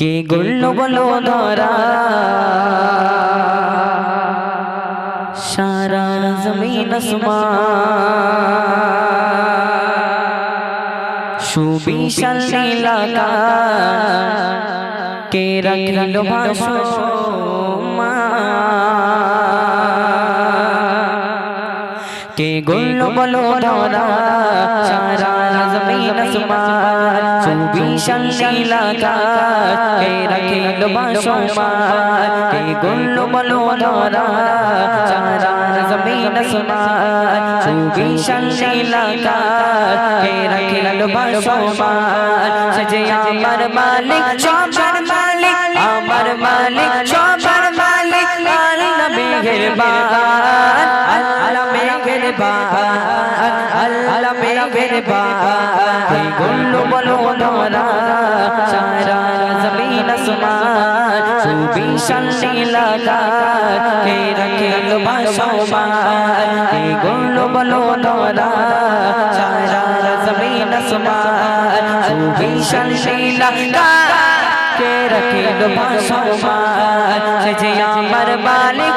কে গুল্ল বলো ধরা সারা জমিন সুবিশাল লীলা কে রাখিল ভাষো কে গুল্ল বলো ধরা সারা জমিন সুমার সুবিশাল নীলাকা কে রাখিল ভাষো কে গুল্ল বলো ধরা সারা জমিন সুমার সুবিশাল নীলাকা কে রাখিল ভাষো সজে আমার মালিক সবার মালিক গুল্লু বলো ধরা সারা জমিন আসমান সুবিশাল নীলাকার কে রাখেল বাসমান এই গুল্লু বলো ধরা সারা জমিন আসমান সুবিশাল নীলাকার কে রাখেল বাসমান সে যে আমার মালিক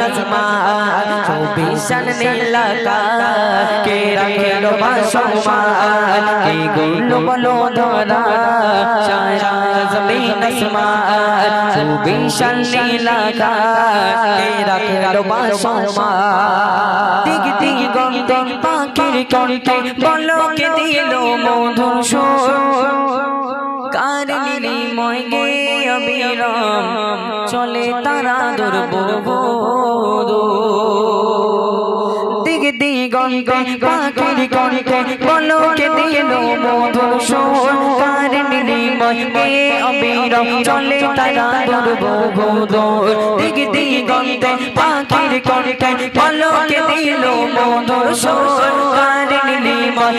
জমিন আসমান চৌবিশান নীলাকা কে রাখেল বাসমান এই গুল্লু বলো ধরা সারা জমিন আসমান চৌবিশান নীলাকা কে রাখেল বাসমান দিগ দিগ গন্ধ পাখির কণ্ঠে বলকে দিল মধুর সুর কার গে চলে তারা দুর্বোধ দিগ দিগন্তে পাখির কণ্ঠে বলকে দিল মধুর সুর। কার নিরিময় চলে তারা দুর্বোধ দিগ দিগন্তে পাখির কণ্ঠে বলকে দিল মধুর সুর।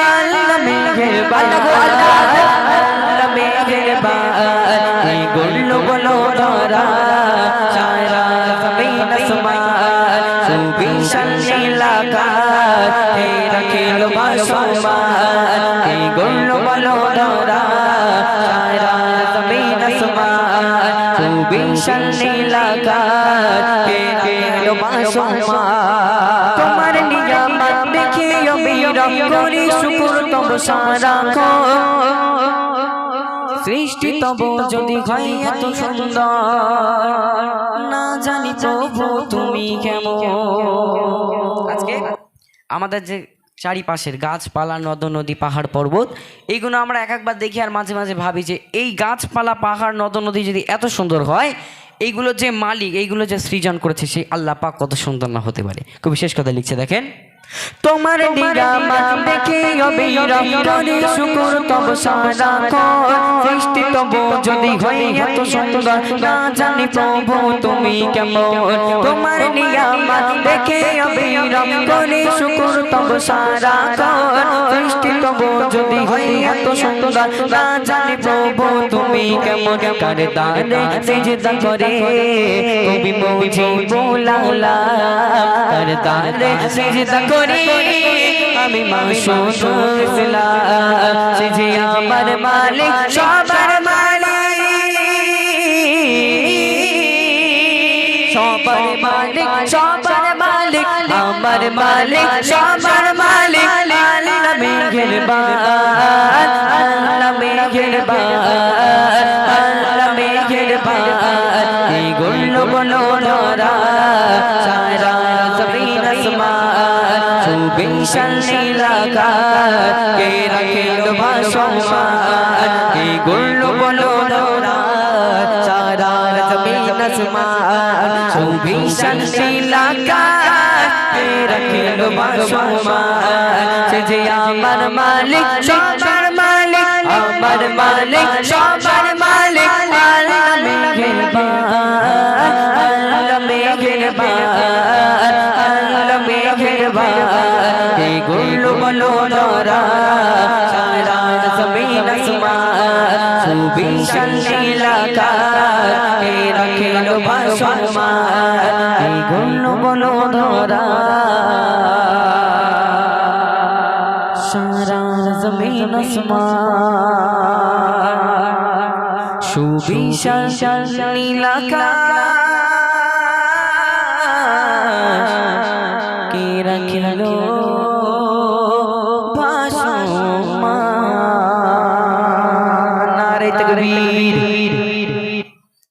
আল্লাহ মেহেরবান। আল্লাহ মেহেরবান এই গুল্লু বলো ধরা সারা জমিন আসমান সুবিশাল নীলাকার হে রাখিল বাসমান এই গুল্লু বলো ধরা তোমার নিয়ামত দেখে অবিরম করি শুকুর তব সারা সৃষ্টি তব যদি হয় এত সুন্দর না জানি তুমি কেমন। আজকে আমাদের যে চারিপাশের গাছপালা নদ নদী পাহাড় পর্বত এইগুলো আমরা এক একবার দেখি আর মাঝে মাঝে ভাবি যে এই গাছপালা পাহাড় নদ নদী যদি এত সুন্দর হয় এইগুলো যে মালিক এইগুলো যে সৃজন করেছে সেই আল্লাহ পাক কত সুন্দর না হতে পারে। খুব বিশেষ কথা লিখছে দেখেন। তোমার নিরামত দেখে অবিরাম করি শুকুর তব সারা কর সৃষ্টি তব যদি হয় এত সুন্দর না জানি প্রভু তুমি কেমন। তোমার নিয়ামত দেখে অবিরাম করি শুকুর তব সারা কর সৃষ্টি তব যদি হয় এত সুন্দর না জানি প্রভু তুমি কেমন। কার দানে সেজদা করে। মুজি বোলালা কার দানে সেজদা করে। আমি মাসুদ ইসলাম, সে যে আমার মালিক, সবার মালিক। সবার মালিক সবার মালিক, আমার মালিক, সবার বিশাল নীলাকার কে রাখিল ভাসমান কে গুল্ল বলো দৌড়া সারা জমিন আসমান সুবিশাল নীলাকার কে আমার মালিক মালিক মালিক রাখিল ভাসমান বলো দরা সারা জমিন আসমান সুবিশাল নীলাকার